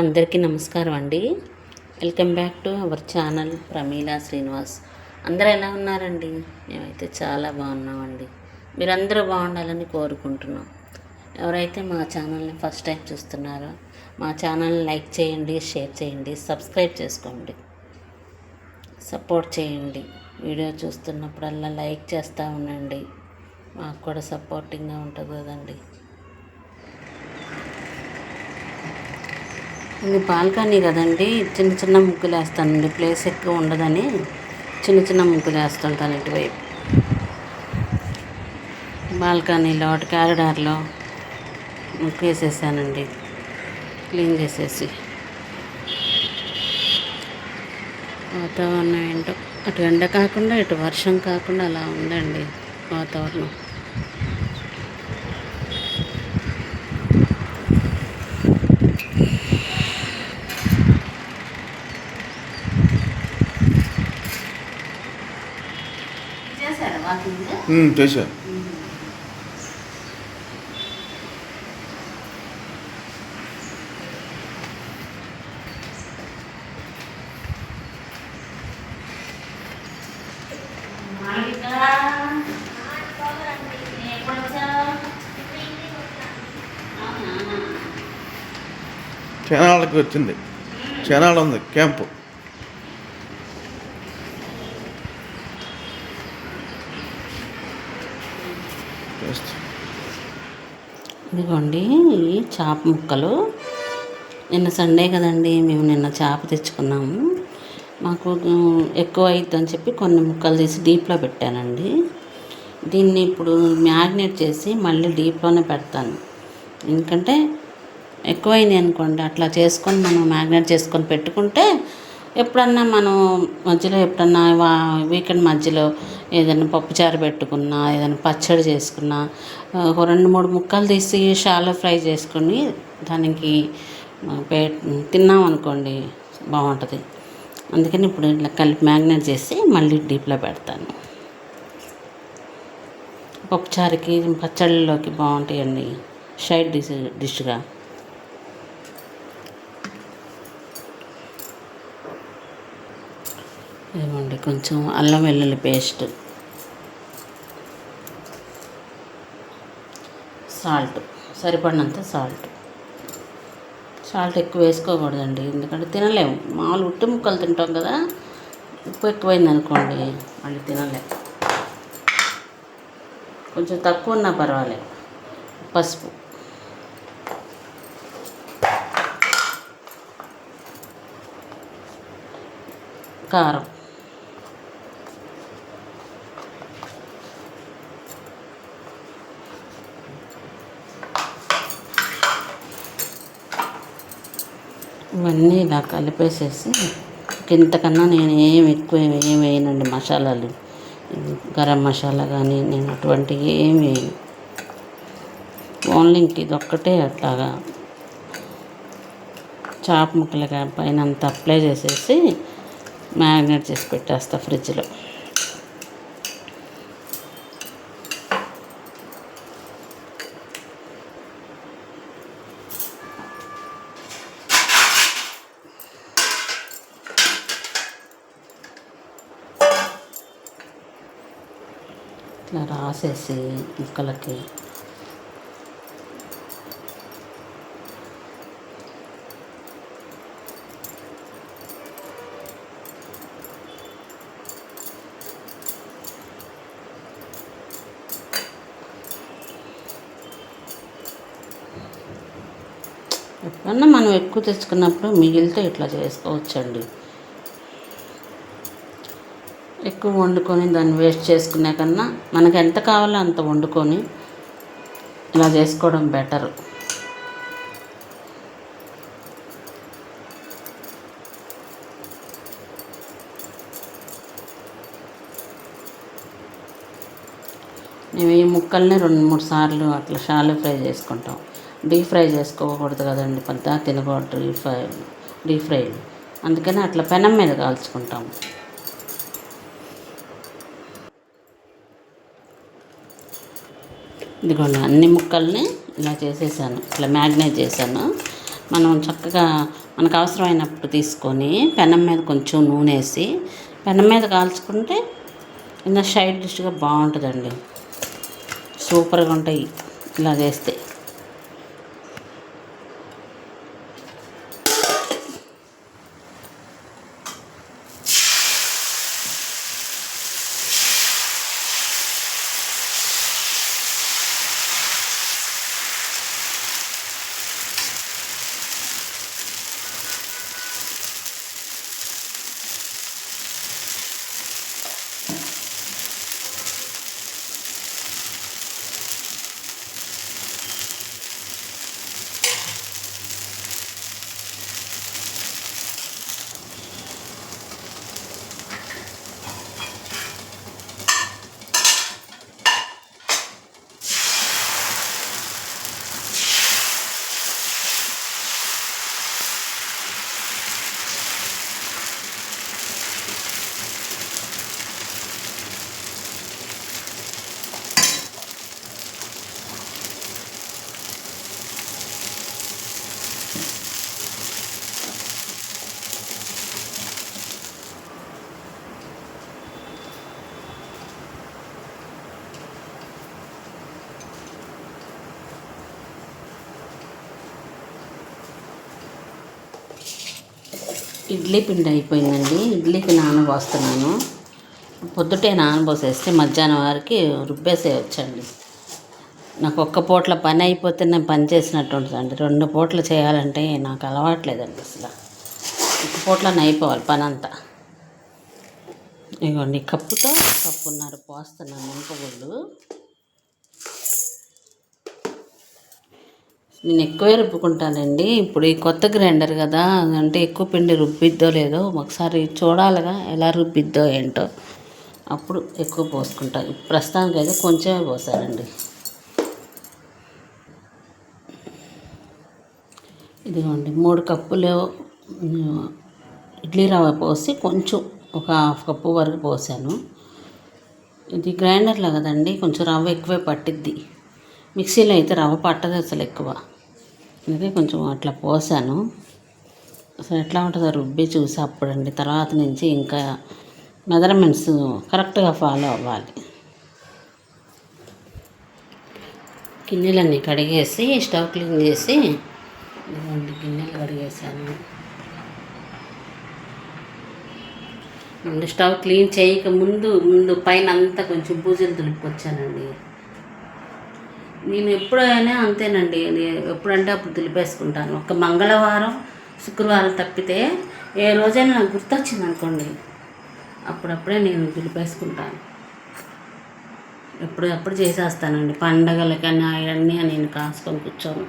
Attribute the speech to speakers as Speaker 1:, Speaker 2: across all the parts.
Speaker 1: అందరికీ నమస్కారం అండి. Welcome back to our channel Pramila Srinivas. అందరూ ఎలా ఉన్నారండి? మేమైతే చాలా బాగున్నామండి. మీరందరూ బాగుండాలని కోరుకుంటున్నాం. ఎవరైతే మా ఛానల్ని ఫస్ట్ టైం చూస్తున్నారో మా ఛానల్ని లైక్ చేయండి షేర్ చేయండి సబ్స్క్రైబ్ చేసుకోండి. సపోర్ట్ చేయండి. వీడియో చూస్తున్నప్పుడల్లా లైక్ చేస్తూ ఉండండి. మాకు కూడా సపోర్టింగ్గా ఉంటుంది కదండి ఇది బాల్కనీ కదండి. చిన్న చిన్న ముగ్గులు వేస్తానండి. ప్లేస్ ఎక్కువ ఉండదని చిన్న చిన్న ముగ్గులు వేస్తుంటాను ఇటువైపు. బాల్కనీలో అటు క్యారిడార్లో ముగ్గు వేసేసానండి. క్లీన్ చేసేసి. వాతావరణం ఏంటో అటు ఎండ కాకుండా ఇటు వర్షం కాకుండా అలా ఉందండి వాతావరణం.
Speaker 2: చేశా. చనాళ్ళకి వచ్చింది. చనాల ఉంది క్యాంపు. పేస్ట్
Speaker 1: ఇదిగోండి ఈ చేప ముక్కలు. నిన్న సండే కదండి మేము నిన్న చేప తెచ్చుకున్నాము. మాకు ఎక్కువ అవుతుందని చెప్పి కొన్ని ముక్కలు తీసి డీప్లో పెట్టానండి. దీన్ని ఇప్పుడు మ్యాగ్నేట్ చేసి మళ్ళీ డీప్లోనే పెడతాను. ఎందుకంటే ఎక్కువైంది అనుకోండి అట్లా చేసుకొని మనం మ్యాగ్నేట్ చేసుకొని పెట్టుకుంటే ఎప్పుడన్నా మనం మధ్యలో ఎప్పుడన్నా వా- వీకెండ్ మధ్యలో ఏదైనా పప్పుచారు పెట్టుకున్నా ఏదైనా పచ్చడి చేసుకున్నా ఒక రెండు మూడు ముక్కలు తీసి షాలో ఫ్రై చేసుకొని దానికి పే తిన్నాం అనుకోండి బాగుంటుంది. అందుకని ఇప్పుడు ఇట్లా కలిపి మ్యాగ్నేట్ చేసి మళ్ళీ డీప్లో పెడతాను. పప్పుచారుకి పచ్చళ్ళలోకి బాగుంటాయండి. సైడ్ డిష్ డిష్గా. ఇవ్వండి కొంచెం అల్లం వెల్లుల్లి పేస్ట్. సాల్ట్ సరిపడినంత సాల్ట్. సాల్ట్ ఎక్కువ వేసుకోకూడదండి ఎందుకంటే తినలేము. మామూలు ఉట్టి ముక్కలు తింటాం కదా ఉప్పు ఎక్కువైంది అనుకోండి మళ్ళీ తినలేం. కొంచెం తక్కువ ఉన్నా పర్వాలేదు. పసుపు. కారం. ఇవన్నీ ఇలా కలిపేసేసి ఇంతకన్నా నేను ఏం ఎక్కువ ఏం వేయనండి మసాలాలు. గరం మసాలా కానీ నేను అటువంటివి ఏం వేయను. ఓన్లీ ఇంక ఇదొక్కటే అట్లాగా చాప ముక్కలుగా పైన అంతా అప్లై చేసేసి మ్యారినేట్ చేసి పెట్టేస్తా ఫ్రిడ్జ్లో ఇట్లా రాసేసి ముక్కలకి ఎప్పుడన్నా మనం ఎక్కువ తెచ్చుకున్నప్పుడు మిగిలితే ఇట్లా చేసుకోవచ్చండి. ఎక్కువ వండుకొని దాన్ని వేస్ట్ చేసుకునే కన్నా మనకు ఎంత కావాలో అంత వండుకొని ఇలా చేసుకోవడం బెటర్. మేము ఈ ముక్కల్ని రెండు మూడు సార్లు అట్లా షాలో ఫ్రై చేసుకుంటాం. డీప్ ఫ్రై చేసుకోకూడదు కదండి పెద్ద తినకూడదు డీప్ ఫ్రై డీప్ ఫ్రై అందుకని అట్లా పెనం మీద కాల్చుకుంటాం. ఇదిగోండి అన్ని ముక్కల్ని ఇలా చేసేసాను ఇట్లా మ్యాగ్నేట్ చేశాను. మనం చక్కగా మనకు అవసరమైనప్పుడు తీసుకొని పెనం మీద కొంచెం నూనె వేసి పెనం మీద కాల్చుకుంటే ఇంకా సైడ్ డిష్గా బాగుంటుందండి. సూపర్గా ఉంటాయి ఇలా చేస్తే. ఇడ్లీ పిండి అయిపోయిందండి. ఇడ్లీకి నానబోస్తున్నాను పొద్దుటే నానబోసేస్తే మధ్యాహ్నం వరకు రుబ్బేసేయచ్చండి నాకు ఒక్క పూట్ల పని అయిపోతే నేను పని చేసినట్టు ఉంటుందండి. రెండు పూటలు చేయాలంటే నాకు అలవాట్లేదండి అసలు. ఒక పూటలోనే అయిపోవాలి పని అంతా ఇగోండి కప్పుతో కప్పున్నర పోస్తున్నాను మినపగుళ్ళు నేను ఎక్కువే రుబ్బుకుంటానండి. ఇప్పుడు ఈ కొత్త గ్రైండర్ కదా అంటే ఎక్కువ పిండి రుబ్బిద్దో లేదో ఒకసారి చూడాలిగా ఎలా రుబ్బిద్దో ఏంటో. అప్పుడు ఎక్కువ పోసుకుంటాను ప్రస్తుతానికి అయితే కొంచెమే పోసానండి. ఇదిగోండి మూడు కప్పులు ఇడ్లీ రవ్వ పోసి కొంచెం ఒక హాఫ్ కప్పు వరకు పోసాను. ఇది గ్రైండర్లో కదండి కొంచెం రవ్వ ఎక్కువే పట్టిద్ది. మిక్సీలో అయితే రవ్వ పట్టదు అసలు ఎక్కువ. అందుకే కొంచెం అట్లా పోసాను. అసలు ఎట్లా ఉంటుందో రుబ్బి చూసి అప్పుడండి. తర్వాత నుంచి ఇంకా మెజర్మెంట్స్ కరెక్ట్గా ఫాలో అవ్వాలి. గిన్నెలన్నీ కడిగేసి స్టవ్ క్లీన్ చేసి ఇదిగోండి గిన్నెలు కడిగేసాను. ముందు స్టవ్ క్లీన్ చేయక ముందు ముందు పైన అంతా కొంచెం బూజులు తులుపుకొచ్చానండి నేను ఎప్పుడైనా అంతేనండి. నేను ఎప్పుడంటే అప్పుడు దులిపేసుకుంటాను. ఒక మంగళవారం శుక్రవారం తప్పితే ఏ రోజైనా నాకు గుర్తొచ్చింది అనుకోండి. అప్పుడప్పుడే నేను దులిపేసుకుంటాను. ఎప్పుడప్పుడు చేసేస్తానండి. పండగలకన్నా అవన్నీ నేను కాసుకొని కూర్చోను.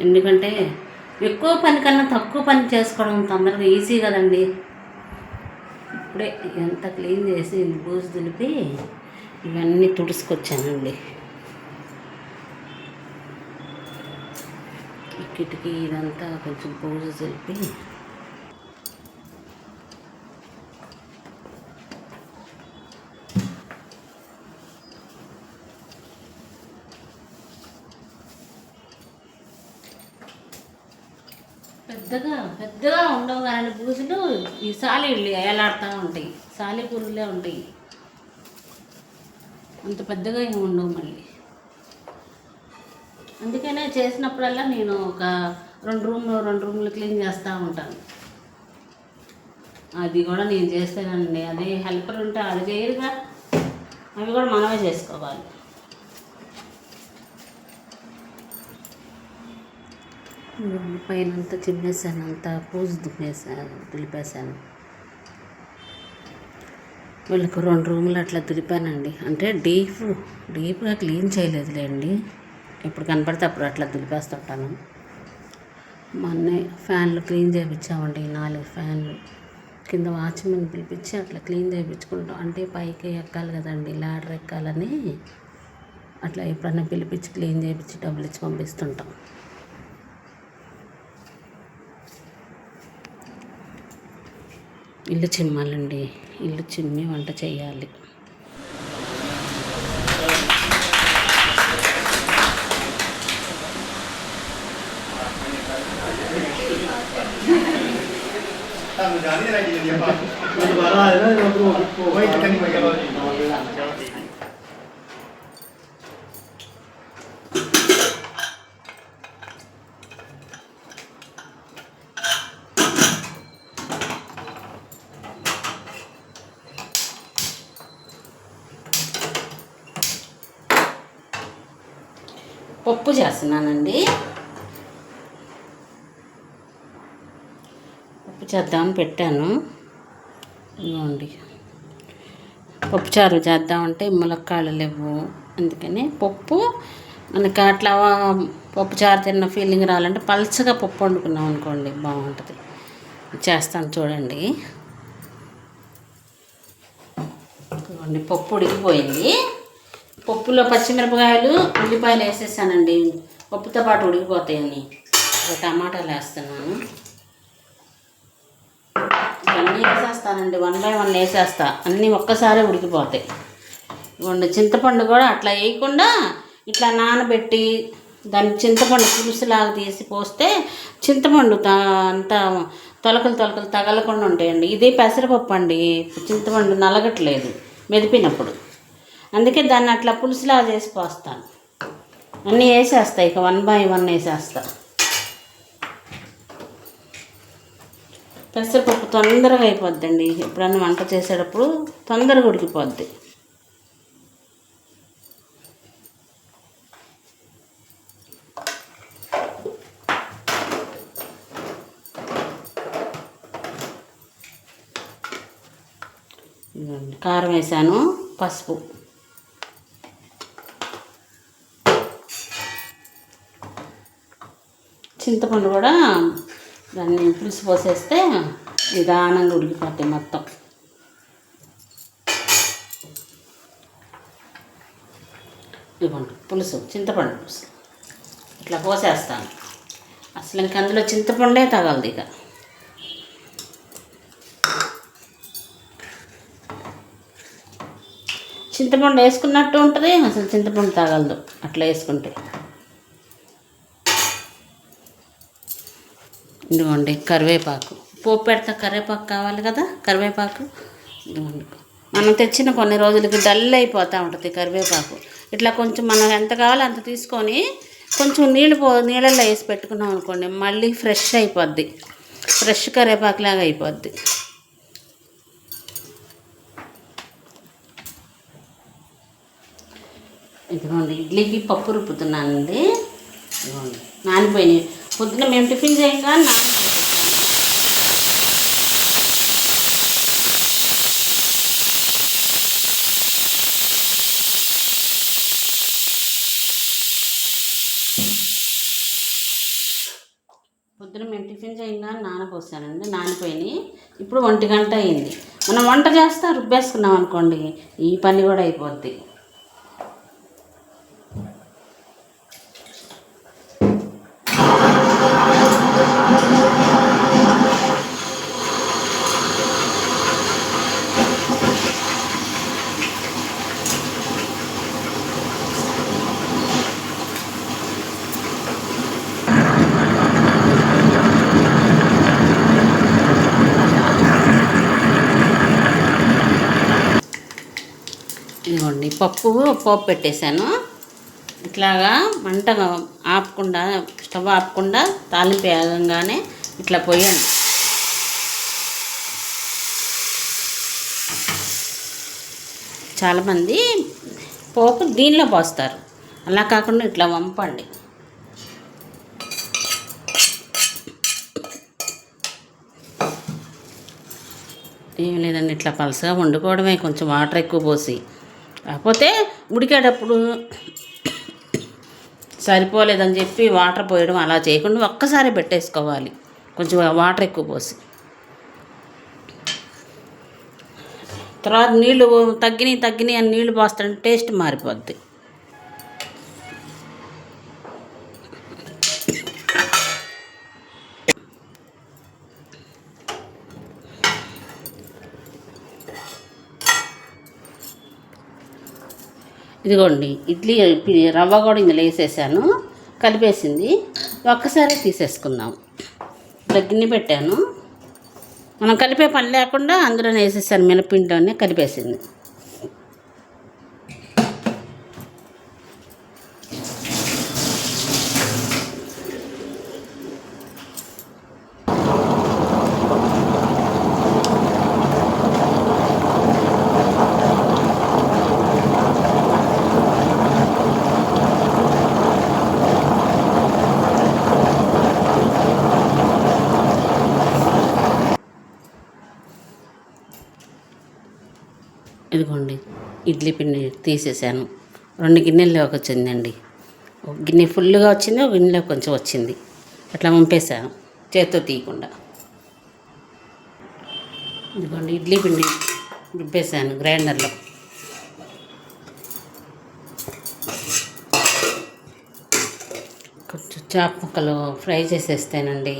Speaker 1: ఎందుకంటే ఎక్కువ పని కన్నా తక్కువ పని చేసుకోవడం తొందరగా ఈజీ కదండి. ఇప్పుడే ఎంత క్లీన్ చేసి బూజు దులిపి ఇవన్నీ తుడుచుకొచ్చానండి. ఈ కిటికీ ఇదంతా కొంచెం పూజ జరిపి పెద్దగా పెద్దగా ఉండవు కానీ పూజలు ఈ సాలీళ్ళు ఏలాడుతూ ఉంటాయి. సాలి పూలులే ఉంటాయి. అంత పెద్దగా ఏమి ఉండవు మళ్ళీ. అందుకనే చేసినప్పుడల్లా నేను ఒక రెండు రూమ్లు రెండు రూమ్లు క్లీన్ చేస్తూ ఉంటాను. అది కూడా నేను చేస్తానండి. అదే హెల్పర్ ఉంటే అది చేయరుగా. అవి కూడా మనమే చేసుకోవాలి. పైన అంతా చిమ్మేసాను అంతా పూజ దుమ్మేసాను దులిపేశాను. వీళ్ళకి రెండు రూములు అట్లా దులిపానండి. అంటే డీప్ డీప్గా క్లీన్ చేయలేదులేండి. ఎప్పుడు కనపడితే అప్పుడు అట్లా దులిపేస్తుంటాను. మొన్నే ఫ్యాన్లు క్లీన్ చేయించామండి నాలుగు ఫ్యాన్లు. కింద వాచ్మెన్ పిలిపించి అట్లా క్లీన్ చేయించుకుంటాం అంటే పైకి ఎక్కాలి కదండి లాడర్ ఎక్కాలని అట్లా ఎప్పుడన్నా పిలిపించి క్లీన్ చేయించి డబ్బులు ఇచ్చి పంపిస్తుంటాం. ఇల్లు చిమ్మాలండి ఇల్లు చిమ్మి వంట చేయాలి. పప్పు చేస్తున్నానండి. పప్పు చేద్దామని పెట్టాను. ఇవ్వండి పప్పుచారు చేద్దామంటే ములక్కాళ్ళు లేవు. అందుకని పప్పు మనకి అట్లా పప్పుచారు తిన్న ఫీలింగ్ రావాలంటే పల్చగా పప్పు వండుకున్నాం అనుకోండి బాగుంటుంది. చేస్తాను చూడండి. ఇవ్వండి పప్పు ఉడికిపోయింది. పప్పులో పచ్చిమిరపకాయలు ఉల్లిపాయలు వేసేసానండి. పప్పుతో పాటు ఉడికిపోతాయని. టమాటాలు వేస్తున్నాను. వేసేస్తానండి వన్ బై వన్ వేసేస్తా. అన్నీ ఒక్కసారి ఉడికిపోతాయి. ఇవ్వండి చింతపండు కూడా అట్లా వేయకుండా ఇట్లా నానబెట్టి దాన్ని చింతపండు పులుసులాగా తీసి పోస్తే చింతపండు అంతా తొలకలు తొలకలు తగలకుండా ఉంటాయండి. ఇది పెసరపప్పు అండి. చింతపండు నలగట్లేదు మెదిపినప్పుడు. అందుకే దాన్ని అట్లా పులుసులాగా చేసి పోస్తాను. అన్నీ వేసేస్తా ఇక వన్ బై వన్ వేసేస్తాను పెసరపప్పు తొందరగా అయిపోద్దండి. ఎప్పుడన్నా వంట చేసేటప్పుడు తొందరగా ఉడికిపోద్ది. కారం వేసాను పసుపు. చింతపండు కూడా దాన్ని పులుసు పోసేస్తే నిదానంగా ఉడికిపోతాయి మొత్తం. ఇవ్వండి పులుసు చింతపండు పులుసు. ఇట్లా పోసేస్తాను. అసలు ఇంక అందులో చింతపండే తగలదు ఇక. చింతపండు వేసుకున్నట్టు ఉంటుంది అసలు చింతపండు తగలదు. అట్లా వేసుకుంటే. ఇదిగోండి కరివేపాకు. పోపు పెడతా కరివేపాకు కావాలి కదా కరివేపాకు? ఇదిగోండి. మనం తెచ్చిన కొన్ని రోజులకి డల్ అయిపోతూ ఉంటుంది కరివేపాకు. ఇట్లా కొంచెం మనం ఎంత కావాలో అంత తీసుకొని కొంచెం నీళ్ళు పో నీళ్ళల్లో వేసి పెట్టుకున్నాం అనుకోండి మళ్ళీ ఫ్రెష్ అయిపోద్ది. ఫ్రెష్ కరివేపాకులాగా అయిపోద్ది. ఇదిగోండి ఇడ్లీకి పప్పు రుబ్బుతున్నానండి. నానిపోయినాయి. పొద్దున మేము టిఫిన్ చేయగా నానిపోయి పొద్దున మేము టిఫిన్ చేయంగా నానపోసానండి నానిపోయినాయి. ఇప్పుడు ఒంటి గంట అయింది. మనం వంట చేస్తా రుబ్బేసుకున్నాం అనుకోండి ఈ పని కూడా అయిపోద్ది ఇదిగోండి పప్పు పోపు పెట్టేశాను. ఇట్లాగా మంట ఆపకుండా స్టవ్ ఆపకుండా తాలింపు వేగంగానే ఇట్లా పోయండి చాలామంది పోపు దీనిలో పోస్తారు. అలా కాకుండా ఇట్లా వంపండి. ఏం లేదండి ఇట్లా పలసగా వండుకోవడమే కొంచెం వాటర్ ఎక్కువ పోసి. కాకపోతే ఉడికేటప్పుడు సరిపోలేదని చెప్పి వాటర్ పోయడం అలా చేయకుండా ఒక్కసారి పెట్టేసుకోవాలి. కొంచెం వాటర్ ఎక్కువ పోసి. తర్వాత నీళ్ళు తగ్గినాయి తగ్గినాయి అని నీళ్ళు పోస్తాడంటే టేస్ట్ మారిపోద్ది. ఇదిగోండి ఇడ్లీ రవ్వ కూడా ఇందులో వేసేసాను కలిపేసింది. ఒక్కసారి తీసేసుకుందాం. ఇట్లా గిన్నె పెట్టాను. మనం కలిపే పని లేకుండా అందులోనే వేసేసాను మినపిండిలోనే కలిపేసింది ఇదిగోండి ఇడ్లీ పిండి తీసేసాను. రెండు గిన్నెల్లోకి వచ్చిందండి. ఒక గిన్నె ఫుల్గా వచ్చింది ఒక గిన్నెలో కొంచెం వచ్చింది. అట్లా పంపేశాను చేత్తో తీయకుండా. ఇదిగోండి ఇడ్లీ పిండి రుబ్బేశాను గ్రైండర్లో. కొంచెం చేప ముక్కలు ఫ్రై చేసేస్తానండి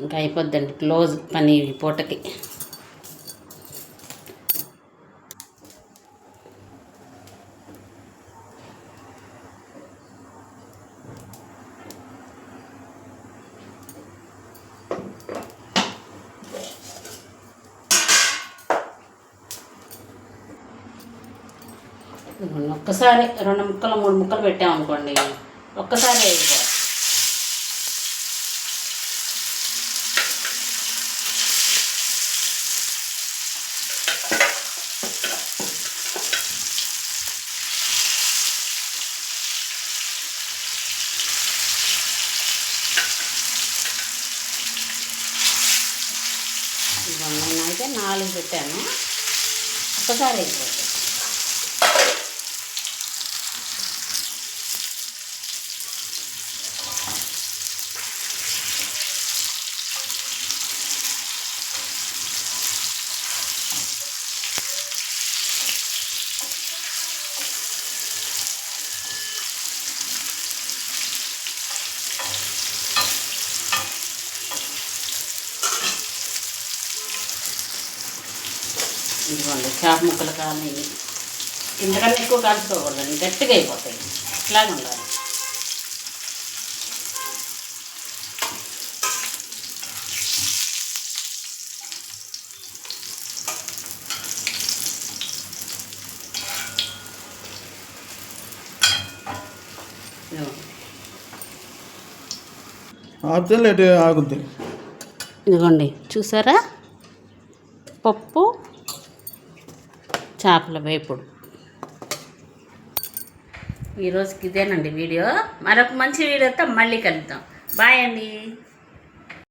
Speaker 1: ఇంకా అయిపోద్దండి క్లోజ్ పని పూటకి. ఒక్కసారి రెండు ముక్కలు మూడు ముక్కలు పెట్టామనుకోండి ఒక్కసారి అయిపోతుంది ఇదిగోండి, నేనైతే నాలుగు పెట్టాను ఒక్కసారి అయిపోతుంది ఇదిగోండి చేప ముక్కలు కానీ ఇంతకన్నా ఎక్కువ కాల్చుకోకూడదండి గట్టిగా అయిపోతాయి. ఇట్లాగే ఉండాలి.
Speaker 2: ఆపితే లేట్ ఆగుద్ది.
Speaker 1: ఇదిగోండి చూసారా? పప్పు చేపల వేపుడు. ఈరోజుకి ఇదేనండి వీడియో. మరొక మంచి వీడియోతో మళ్ళీ కలుద్దాం. బాయ్ అండి.